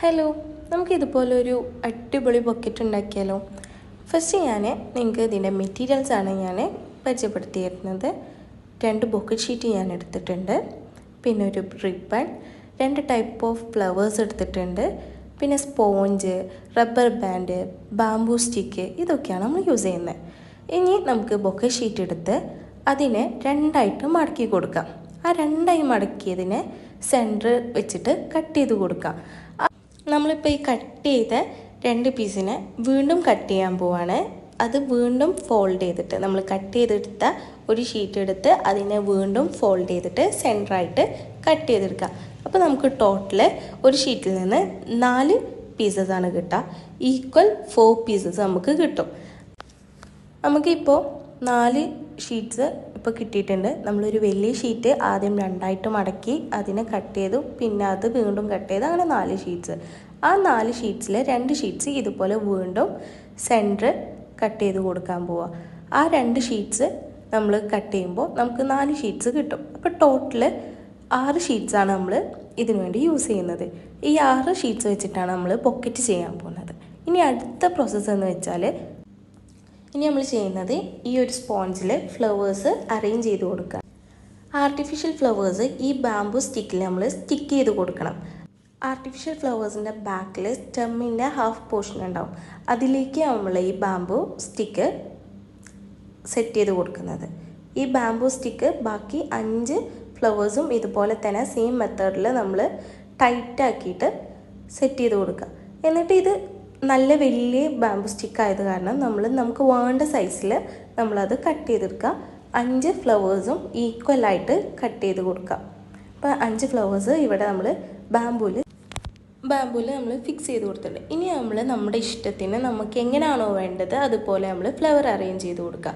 Hello നമുക്ക് ഇതുപോലെ ഒരു അടിപൊളി ബൊക്കറ്റ് ഉണ്ടാക്കിയാലോ? ഫസ്റ്റ് ഞാൻ നിങ്ങൾക്ക് ഇതിന്റെ മെറ്റീരിയൽസാണ് ഞാൻ പരിചയപ്പെടുത്തിയിരുന്നത്. രണ്ട് ബൊക്കറ്റ് ഷീറ്റ് ഞാൻ എടുത്തിട്ടുണ്ട്. പിന്നെ ഒരു റിബൺ രണ്ട് ടൈപ്പ് ഓഫ് ഫ്ലവേഴ്സ് എടുത്തിട്ടുണ്ട്. പിന്നെ sponge rubber band bamboo stick ഇതൊക്കെയാണ് നമ്മൾ യൂസ് ചെയ്യുന്നത്. ഇനി നമുക്ക് ബൊക്കറ്റ് ഷീറ്റ് എടുത്ത് അതിനെ രണ്ടായിട്ട് മടക്കി കൊടുക്കാം. ആ രണ്ടായി മടക്കിയതിനെ സെന്റർ വെച്ചിട്ട് കട്ട് ചെയ്ത് കൊടുക്കാം. നമ്മളിപ്പോൾ ഈ കട്ട് ചെയ്ത രണ്ട് പീസിനെ വീണ്ടും കട്ട് ചെയ്യാൻ പോവാണ്. അത് വീണ്ടും ഫോൾഡ് ചെയ്തിട്ട് നമ്മൾ കട്ട് ചെയ്തെടുത്ത ഒരു ഷീറ്റ് എടുത്ത് അതിനെ വീണ്ടും ഫോൾഡ് ചെയ്തിട്ട് സെന്ററായിട്ട് കട്ട് ചെയ്തെടുക്കുക. അപ്പോൾ നമുക്ക് ടോട്ടൽ ഒരു ഷീറ്റിൽ നിന്ന് നാല് പീസസ് ആണ് കിട്ടുക. ഈക്വൽ ഫോർ പീസസ് നമുക്ക് കിട്ടും. നമുക്കിപ്പോൾ നാല് ഷീറ്റ്സ് ഇപ്പോൾ കിട്ടിയിട്ടുണ്ട്. നമ്മളൊരു വലിയ ഷീറ്റ് ആദ്യം രണ്ടായിട്ട് മടക്കി അതിനെ കട്ട് ചെയ്തു. പിന്നെ അത് വീണ്ടും കട്ട് ചെയ്ത് അങ്ങനെ നാല് ഷീറ്റ്സ് ആ നാല് ഷീറ്റ്സിൽ രണ്ട് ഷീറ്റ്സ് ഇതുപോലെ വീണ്ടും സെന്റർ കട്ട് ചെയ്ത് കൊടുക്കാൻ പോവുക ആ രണ്ട് ഷീറ്റ്സ് നമ്മൾ കട്ട് ചെയ്യുമ്പോൾ നമുക്ക് നാല് ഷീറ്റ്സ് കിട്ടും. അപ്പോൾ ടോട്ടൽ ആറ് ഷീറ്റ്സാണ് നമ്മൾ ഇതിനു വേണ്ടി യൂസ് ചെയ്യുന്നത്. ഈ ആറ് ഷീറ്റ്സ് വെച്ചിട്ടാണ് നമ്മൾ പൊക്കറ്റ് ചെയ്യാൻ പോകുന്നത്. ഇനി അടുത്ത പ്രോസസ്സ് എന്ന് വെച്ചാൽ ഇനി നമ്മൾ ചെയ്യുന്നത് ഈ ഒരു സ്പോഞ്ചിൽ ഫ്ലവേഴ്സ് അറേഞ്ച് ചെയ്ത് കൊടുക്കുക. ആർട്ടിഫിഷ്യൽ ഫ്ലവേഴ്സ് ഈ ബാംബു സ്റ്റിക്കിൽ നമ്മൾ സ്റ്റിക്ക് ചെയ്ത് കൊടുക്കണം. ആർട്ടിഫിഷ്യൽ ഫ്ലവേഴ്സിന്റെ ബാക്കിൽ സ്റ്റെമ്മിന്റെ ഹാഫ് പോർഷൻ ഉണ്ടാവും. അതിലേക്ക് നമ്മൾ ഈ ബാംബു സ്റ്റിക്ക് സെറ്റ് ചെയ്ത് കൊടുക്കുന്നത്. ഈ ബാംബു സ്റ്റിക്ക് ബാക്കി അഞ്ച് ഫ്ലവേഴ്സും ഇതുപോലെ തന്നെ സെയിം മെത്തേഡിൽ നമ്മൾ ടൈറ്റാക്കിയിട്ട് സെറ്റ് ചെയ്ത് കൊടുക്കുക. എന്നിട്ട് ഇത് നല്ല വലിയ ബാംബു സ്റ്റിക്ക് ആയത് കാരണം നമ്മൾ നമുക്ക് വേണ്ട സൈസിൽ നമ്മളത് കട്ട് ചെയ്തെടുക്കുക. അഞ്ച് ഫ്ലവേഴ്സും ഈക്വലായിട്ട് കട്ട് ചെയ്ത് കൊടുക്കുക. അപ്പോൾ അഞ്ച് ഫ്ലവേഴ്സ് ഇവിടെ നമ്മൾ ബാംബൂൽ ബാംബൂൽ നമ്മൾ ഫിക്സ് ചെയ്ത് കൊടുത്തിട്ടുണ്ട്. ഇനി നമ്മൾ നമ്മുടെ ഇഷ്ടത്തിന് നമുക്ക് എങ്ങനെയാണോ വേണ്ടത് അതുപോലെ നമ്മൾ ഫ്ലവർ അറേഞ്ച് ചെയ്ത് കൊടുക്കുക.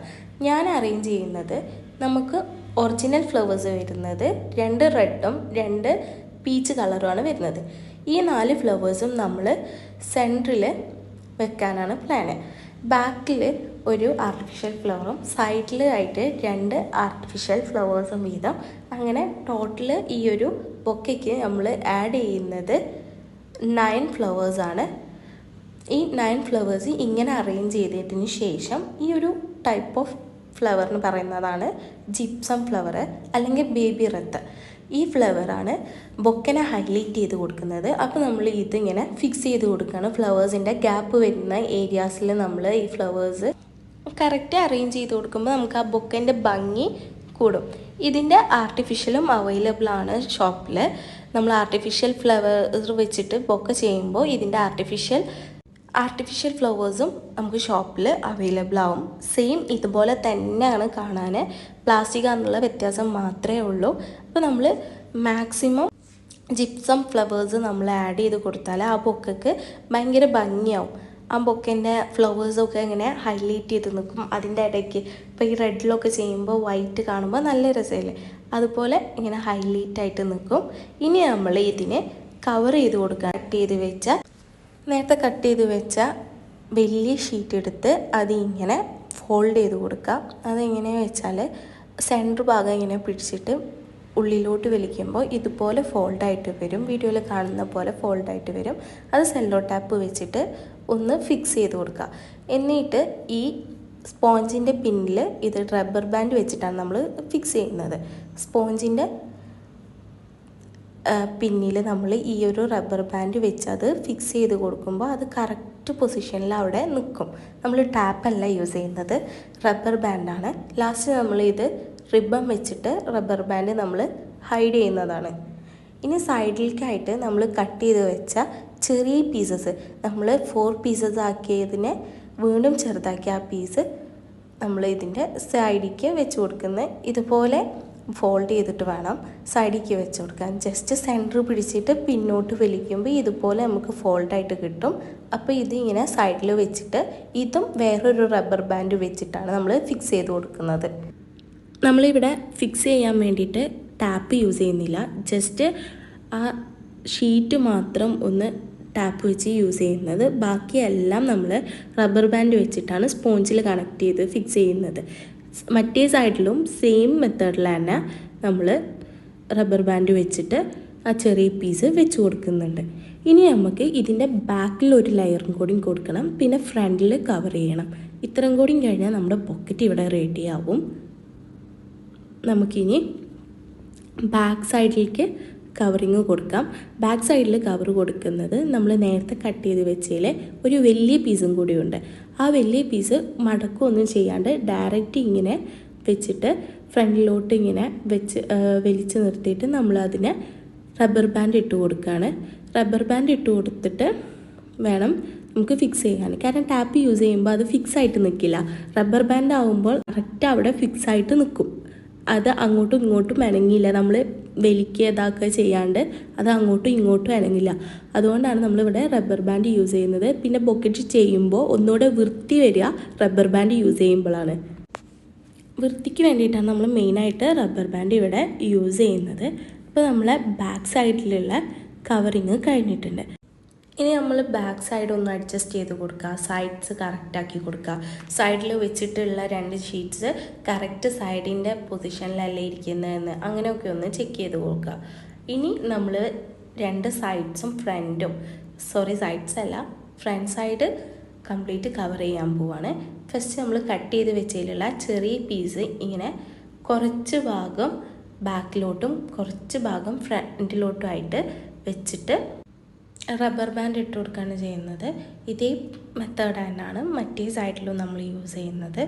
ഞാൻ അറേഞ്ച് ചെയ്യുന്നത് നമുക്ക് ഒറിജിനൽ ഫ്ലവേഴ്സ് വരുന്നത് രണ്ട് റെഡും രണ്ട് പീച്ച് കളറുമാണ് വരുന്നത്. ഈ നാല് ഫ്ലവേഴ്സും നമ്മൾ സെന്ററിൽ വെക്കാനാണ് പ്ലാന് ബാക്കിൽ ഒരു ആർട്ടിഫിഷ്യൽ ഫ്ലവറും സൈഡിൽ ആയിട്ട് രണ്ട് ആർട്ടിഫിഷ്യൽ ഫ്ലവേഴ്സും വീതം. അങ്ങനെ ടോട്ടൽ ഈ ഒരു ബൊക്കയ്ക്ക് നമ്മൾ ആഡ് ചെയ്യുന്നത് നയൻ ഫ്ലവേഴ്സാണ് ഈ നയൻ ഫ്ലവേഴ്സ് ഇങ്ങനെ അറേഞ്ച് ചെയ്തതിന് ശേഷം ഈ ഒരു ടൈപ്പ് ഓഫ് ഫ്ലവർ എന്ന് പറയുന്നതാണ് ജിപ്സം ഫ്ലവർ അല്ലെങ്കിൽ ബേബി റത്ത് ഈ ഫ്ലവറാണ് ബൊക്കനെ ഹൈലൈറ്റ് ചെയ്ത് കൊടുക്കുന്നത്. അപ്പോൾ നമ്മൾ ഇതിങ്ങനെ ഫിക്സ് ചെയ്ത് കൊടുക്കുകയാണ്. ഫ്ലവേഴ്സിന്റെ ഗ്യാപ്പ് വരുന്ന ഏരിയാസിൽ നമ്മൾ ഈ ഫ്ലവേഴ്സ് കറക്റ്റ് അറേഞ്ച് ചെയ്ത് കൊടുക്കുമ്പോൾ നമുക്ക് ആ ബൊക്കന്റെ ഭംഗി കൂടും. ഇതിന്റെ ആർട്ടിഫിഷ്യലും അവൈലബിൾ ആണ് ഷോപ്പിൽ നമ്മൾ ആർട്ടിഫിഷ്യൽ ഫ്ലവർ വെച്ചിട്ട് ബൊക്ക ചെയ്യുമ്പോൾ ഇതിന്റെ ആർട്ടിഫിഷ്യൽ ആർട്ടിഫിഷ്യൽ ഫ്ലവേഴ്സും നമുക്ക് ഷോപ്പിൽ അവൈലബിൾ ആവും. സെയിം ഇതുപോലെ തന്നെയാണ് കാണാൻ. പ്ലാസ്റ്റിക് എന്നുള്ള വ്യത്യാസം മാത്രമേ ഉള്ളൂ. അപ്പോൾ നമ്മൾ മാക്സിമം ജിപ്സം ഫ്ലവേഴ്സ് നമ്മൾ ആഡ് ചെയ്ത് കൊടുത്താൽ ആ ബൊക്കക്ക് ഭയങ്കര ഭംഗിയാവും. ആ ബൊക്കന്റെ ഫ്ലവേഴ്സൊക്കെ ഇങ്ങനെ ഹൈലൈറ്റ് ചെയ്ത് നിൽക്കും. അതിന്റെ ഇടയ്ക്ക്. ഇപ്പോൾ ഈ റെഡിലൊക്കെ ചെയ്യുമ്പോൾ വൈറ്റ് കാണുമ്പോൾ നല്ല രസമല്ലേ? അതുപോലെ ഇങ്ങനെ ഹൈലൈറ്റ് ആയിട്ട് നിൽക്കും. ഇനി നമ്മൾ ഇതിനെ കവർ ചെയ്ത് കൊടുക്കുക കട്ട് ചെയ്ത് വെച്ച നേരത്തെ കട്ട് ചെയ്ത് വെച്ച വലിയ ഷീറ്റ് എടുത്ത് അത് ഇങ്ങനെ ഫോൾഡ് ചെയ്ത് കൊടുക്കുക. അതെങ്ങനെ വെച്ചാൽ സെന്റർ ഭാഗം ഇങ്ങനെ പിടിച്ചിട്ട് ഉള്ളിലോട്ട് വലിക്കുമ്പോൾ ഇതുപോലെ ഫോൾഡായിട്ട് വരും. വീഡിയോയിൽ കാണുന്ന പോലെ ഫോൾഡായിട്ട് വരും. അത് സെല്ലോ ടാപ്പ് വെച്ചിട്ട് ഒന്ന് ഫിക്സ് ചെയ്ത് കൊടുക്കുക. എന്നിട്ട് ഈ സ്പോഞ്ചിന്റെ പിന്നിൽ ഇത് റബ്ബർ ബാൻഡ് വെച്ചിട്ടാണ് നമ്മൾ ഫിക്സ് ചെയ്യുന്നത്. സ്പോഞ്ചിന്റെ പിന്നിൽ നമ്മൾ ഈ ഒരു റബ്ബർ ബാൻഡ് വെച്ച് അത് ഫിക്സ് ചെയ്ത് കൊടുക്കുമ്പോൾ അത് കറക്റ്റ് പൊസിഷനിൽ അവിടെ നിൽക്കും. നമ്മൾ ടാപ്പല്ല യൂസ് ചെയ്യുന്നത്. റബ്ബർ ബാൻഡാണ് ലാസ്റ്റ് നമ്മൾ ഇത് റിബൺ വെച്ചിട്ട് റബ്ബർ ബാൻഡ് നമ്മൾ ഹൈഡ് ചെയ്യുന്നതാണ്. ഇനി സൈഡിലേക്കായിട്ട് നമ്മൾ കട്ട് ചെയ്ത് വെച്ച ചെറിയ പീസസ് നമ്മൾ ഫോർ പീസസ് ആക്കിയതിനെ വീണ്ടും ചെറുതാക്കി ആ പീസ് നമ്മൾ ഇതിന്റെ സൈഡിലേക്ക് വെച്ച് കൊടുക്കുന്നത് ഇതുപോലെ ഫോൾഡ് ചെയ്തിട്ട് വേണം സൈഡിലേക്ക് വെച്ച് കൊടുക്കാൻ. ജസ്റ്റ് സെന്റർ പിടിച്ചിട്ട് പിന്നോട്ട് വലിക്കുമ്പോൾ ഇതുപോലെ നമുക്ക് ഫോൾഡായിട്ട് കിട്ടും. അപ്പോൾ ഇത് ഇങ്ങനെ സൈഡിൽ വെച്ചിട്ട് ഇതും വേറൊരു റബ്ബർ ബാൻഡ് വെച്ചിട്ടാണ് നമ്മൾ ഫിക്സ് ചെയ്ത് കൊടുക്കുന്നത്. നമ്മളിവിടെ ഫിക്സ് ചെയ്യാൻ വേണ്ടിയിട്ട് ടാപ്പ് യൂസ് ചെയ്യുന്നില്ല. ജസ്റ്റ് ആ ഷീറ്റ് മാത്രം ഒന്ന് ടാപ്പ് വെച്ച് യൂസ് ചെയ്യുന്നത്. ബാക്കിയെല്ലാം നമ്മൾ റബ്ബർ ബാൻഡ് വെച്ചിട്ടാണ് സ്പോഞ്ചിൽ കണക്ട് ചെയ്ത് ഫിക്സ് ചെയ്യുന്നത്. മറ്റേ സൈഡിലും സെയിം മെത്തേഡിൽ തന്നെ നമ്മൾ റബ്ബർ ബാൻഡ് വെച്ചിട്ട് ആ ചെറിയ പീസ് വെച്ച് കൊടുക്കുന്നുണ്ട്. ഇനി നമുക്ക് ഇതിന്റെ ബാക്കിൽ ഒരു ലെയറും കൂടി കൊടുക്കണം. പിന്നെ ഫ്രണ്ടിൽ കവർ ചെയ്യണം. ഇത്രയും കൂടി കഴിഞ്ഞാൽ നമ്മുടെ പോക്കറ്റ് ഇവിടെ റെഡി ആവും. നമുക്കിനി ബാക്ക് സൈഡിലേക്ക് കവറിങ് കൊടുക്കാം. ബാക്ക് സൈഡിൽ കവർ കൊടുക്കുന്നത് നമ്മൾ നേരത്തെ കട്ട് ചെയ്ത് വെച്ചതിൽ ഒരു വലിയ പീസും കൂടിയുണ്ട്. ആ വലിയ പീസ് മടക്കമൊന്നും ചെയ്യാണ്ട് ഡയറക്റ്റ് ഇങ്ങനെ വെച്ചിട്ട് ഫ്രണ്ടിലോട്ട് ഇങ്ങനെ വെച്ച് വലിച്ചു നിർത്തിയിട്ട് നമ്മൾ അതിന് റബ്ബർ ബാൻഡ് ഇട്ട് കൊടുക്കുകയാണ് റബ്ബർ ബാൻഡ് ഇട്ട് കൊടുത്തിട്ട് വേണം നമുക്ക് ഫിക്സ് ചെയ്യാൻ. കാരണം ടാപ്പ് യൂസ് ചെയ്യുമ്പോൾ അത് ഫിക്സ് ആയിട്ട് നിൽക്കില്ല റബ്ബർ ബാൻഡ് ആവുമ്പോൾ കറക്റ്റ് അവിടെ ഫിക്സ് ആയിട്ട് നിൽക്കും അത് അങ്ങോട്ടും ഇങ്ങോട്ടും ഇണങ്ങിയില്ല. നമ്മൾ വലിക്കുക ഇതാക്കുക ചെയ്യാണ്ട് അത് അങ്ങോട്ടും ഇങ്ങോട്ടും അനങ്ങില്ല. അതുകൊണ്ടാണ് നമ്മളിവിടെ റബ്ബർ ബാൻഡ് യൂസ് ചെയ്യുന്നത്. പിന്നെ ബൊക്കറ്റ് ചെയ്യുമ്പോൾ ഒന്നുകൂടെ വൃത്തി വരിക റബ്ബർ ബാൻഡ് യൂസ് ചെയ്യുമ്പോഴാണ്. വൃത്തിക്ക് വേണ്ടിയിട്ടാണ് നമ്മൾ മെയിനായിട്ട് റബ്ബർ ബാൻഡ് ഇവിടെ യൂസ് ചെയ്യുന്നത്. അപ്പോൾ നമ്മളെ ബാക്ക് സൈഡിലുള്ള കവറിങ് കഴിഞ്ഞിട്ടുണ്ട്. ഇനി നമ്മൾ ബാക്ക് സൈഡ് ഒന്ന് അഡ്ജസ്റ്റ് ചെയ്ത് കൊടുക്കുക സൈഡ്സ് കറക്റ്റാക്കി കൊടുക്കുക സൈഡിൽ വെച്ചിട്ടുള്ള രണ്ട് ഷീറ്റ്സ് കറക്റ്റ് സൈഡിന്റെ പൊസിഷനിലല്ലേ ഇരിക്കുന്നതെന്ന് അങ്ങനെയൊക്കെ ഒന്ന് ചെക്ക് ചെയ്ത് കൊടുക്കുക ഇനി നമ്മൾ രണ്ട് സൈഡ്സും ഫ്രണ്ടും സോറി സൈഡ്സ് അല്ല. ഫ്രണ്ട് സൈഡ് കംപ്ലീറ്റ് കവർ ചെയ്യാൻ പോവാണ്. ഫസ്റ്റ് നമ്മൾ കട്ട് ചെയ്ത് വെച്ചതിലുള്ള ചെറിയ പീസ് ഇങ്ങനെ കുറച്ച് ഭാഗം ബാക്കിലോട്ടും കുറച്ച് ഭാഗം ഫ്രണ്ടിലോട്ടും ആയിട്ട് വെച്ചിട്ട് റബ്ബർ ബാൻഡ് ഇട്ട് കൊടുക്കുകയാണ് ചെയ്യുന്നത്. ഇതേ മെത്തേഡ് തന്നെയാണ് മറ്റേ സൈഡിലും നമ്മൾ യൂസ് ചെയ്യുന്നത്.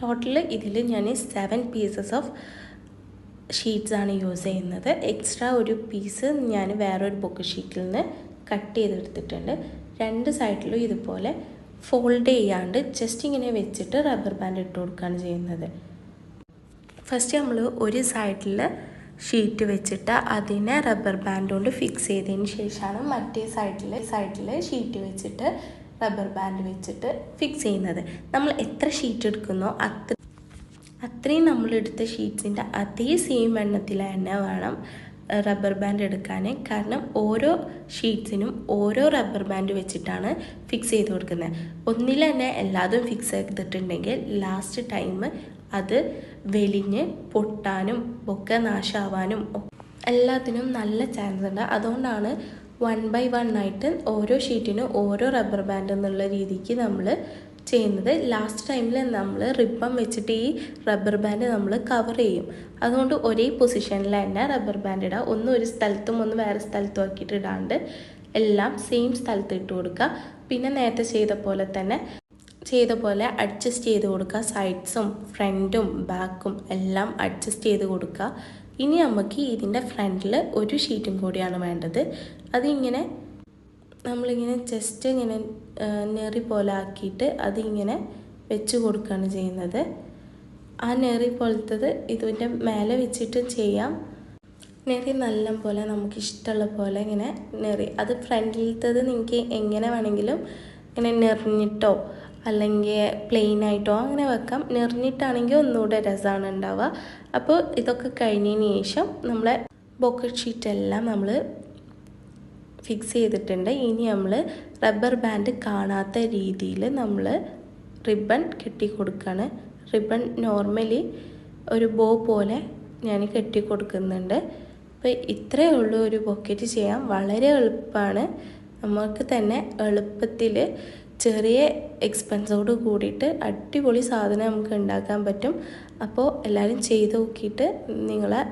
ടോട്ടൽ ഇതിൽ ഞാൻ സെവൻ പീസസ് ഓഫ് ഷീറ്റ്സ് ആണ് യൂസ് ചെയ്യുന്നത്. എക്സ്ട്രാ ഒരു പീസ് ഞാൻ വേറൊരു ബുക്ക് ഷീറ്റിൽ നിന്ന് കട്ട് ചെയ്തെടുത്തിട്ടുണ്ട്. രണ്ട് സൈഡിലും ഇതുപോലെ ഫോൾഡ് ചെയ്യാണ്ട് ജസ്റ്റ് ഇങ്ങനെ വെച്ചിട്ട് റബ്ബർ ബാൻഡ് ഇട്ട് കൊടുക്കുകയാണ് ചെയ്യുന്നത്. ഫസ്റ്റ് നമ്മൾ ഒരു സൈഡിൽ ഷീറ്റ് വെച്ചിട്ട് അതിനെ റബ്ബർ ബാൻഡ് കൊണ്ട് ഫിക്സ് ചെയ്തതിന് ശേഷമാണ് മറ്റേ സൈഡിൽ സൈഡിൽ ഷീറ്റ് വെച്ചിട്ട് റബ്ബർ ബാൻഡ് വെച്ചിട്ട് ഫിക്സ് ചെയ്യുന്നത്. നമ്മൾ എത്ര ഷീറ്റ് എടുക്കുന്നോ അത്ര അത്രയും നമ്മളെടുത്ത ഷീറ്റ്സിന്റെ അതേ സെയിം എണ്ണത്തിൽ തന്നെ വേണം റബ്ബർ ബാൻഡ് എടുക്കാൻ കാരണം ഓരോ ഷീറ്റ്സിനും ഓരോ റബ്ബർ ബാൻഡ് വെച്ചിട്ടാണ് ഫിക്സ് ചെയ്ത് കൊടുക്കുന്നത്. ഒന്നിൽ തന്നെ എല്ലാതും ഫിക്സ് ചെയ്തിട്ടുണ്ടെങ്കിൽ ലാസ്റ്റ് ടൈം അത് വെലിഞ്ഞ് പൊട്ടാനും ഒക്കെ നാശാവാനും എല്ലാത്തിനും നല്ല ചാൻസ് ഉണ്ട്. അതുകൊണ്ടാണ് വൺ ബൈ വൺ ആയിട്ട് ഓരോ ഷീറ്റിനും ഓരോ റബ്ബർ ബാൻഡ് എന്നുള്ള രീതിക്ക് നമ്മൾ ചെയ്യുന്നത്. ലാസ്റ്റ് ടൈമിൽ നമ്മൾ റിബൺ വെച്ചിട്ട് ഈ റബ്ബർ ബാൻഡ് നമ്മൾ കവർ ചെയ്യും. അതുകൊണ്ട് ഒരേ പൊസിഷനിൽ തന്നെ റബ്ബർ ബാൻഡ് ഇടുക ഒന്ന് ഒരു സ്ഥലത്തും ഒന്ന് വേറെ സ്ഥലത്തും ആക്കിയിട്ട് ഇടാണ്ട് എല്ലാം സെയിം സ്ഥലത്ത് ഇട്ട് കൊടുക്കുക. പിന്നെ നേരത്തെ ചെയ്ത പോലെ തന്നെ ചെയ്ത പോലെ അഡ്ജസ്റ്റ് ചെയ്ത് കൊടുക്കുക. സൈഡ്സും ഫ്രണ്ടും ബാക്കും എല്ലാം അഡ്ജസ്റ്റ് ചെയ്ത് കൊടുക്കുക. ഇനി നമുക്ക് ഇതിന്റെ ഫ്രണ്ടിൽ ഒരു ഷീറ്റും കൂടിയാണ് വേണ്ടത്. അതിങ്ങനെ നമ്മളിങ്ങനെ ജസ്റ്റ് ഇങ്ങനെ നെറി പോലെ ആക്കിയിട്ട് അതിങ്ങനെ വെച്ച് കൊടുക്കുകയാണ് ചെയ്യുന്നത്. ആ നെറി പോലത്തത് ഇതിന്റെ മേലെ വെച്ചിട്ടും ചെയ്യാം. നെറി നല്ല പോലെ നമുക്ക് ഇഷ്ടമുള്ള പോലെ ഇങ്ങനെ നെറി. അത് ഫ്രണ്ടിലത്തത് നിങ്ങൾക്ക് എങ്ങനെ വേണമെങ്കിലും ഇങ്ങനെ നെറിഞ്ഞിട്ടോ അല്ലെങ്കിൽ പ്ലെയിൻ ആയിട്ടോ അങ്ങനെ വെക്കാം. നിറഞ്ഞിട്ടാണെങ്കിൽ ഒന്നുകൂടെ രസമാണ് ഉണ്ടാവുക. അപ്പോൾ ഇതൊക്കെ കഴിഞ്ഞതിന് ശേഷം നമ്മളെ ബോക്കറ്റ് ഷീറ്റ് എല്ലാം നമ്മൾ ഫിക്സ് ചെയ്തിട്ടുണ്ട്. ഇനി നമ്മൾ റബ്ബർ ബാൻഡ് കാണാത്ത രീതിയിൽ നമ്മൾ റിബൺ കെട്ടി കൊടുക്കുകയാണ് റിബൺ നോർമലി ഒരു ബോ പോലെ ഞാൻ കെട്ടി കൊടുക്കുന്നുണ്ട് അപ്പോൾ ഇത്രയേ ഉള്ളൂ ഒരു ബൊക്കറ്റ് ചെയ്യാൻ. വളരെ എളുപ്പമാണ്. നമുക്ക് തന്നെ എളുപ്പത്തിൽ ചെറിയ എക്സ്പെൻസോട് കൂടിയിട്ട് അടിപൊളി സാധനം നമുക്ക് ഉണ്ടാക്കാൻ പറ്റും. അപ്പോൾ എല്ലാവരും ചെയ്ത് നോക്കിയിട്ട് നിങ്ങളെ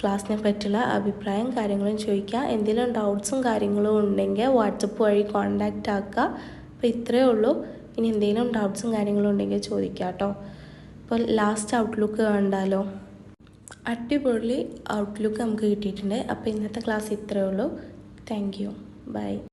ക്ലാസ്സിനെ പറ്റിയുള്ള അഭിപ്രായം കാര്യങ്ങളും ചോദിക്കുക. എന്തെങ്കിലും ഡൗട്ട്സും കാര്യങ്ങളും ഉണ്ടെങ്കിൽ വാട്സപ്പ് വഴി കോണ്ടാക്റ്റ് ആക്കുക. അപ്പോൾ ഇത്രയേ ഉള്ളൂ. ഇനി എന്തെങ്കിലും ഡൗട്ട്സും കാര്യങ്ങളും ഉണ്ടെങ്കിൽ ചോദിക്കുക കേട്ടോ. അപ്പോൾ ലാസ്റ്റ് ഔട്ട്ലുക്ക് കണ്ടാലോ? അടിപൊളി ഔട്ട്ലുക്ക് നമുക്ക് കിട്ടിയിട്ടുണ്ട്. അപ്പോൾ ഇന്നത്തെ ക്ലാസ് ഇത്രയേ ഉള്ളൂ. Thank you by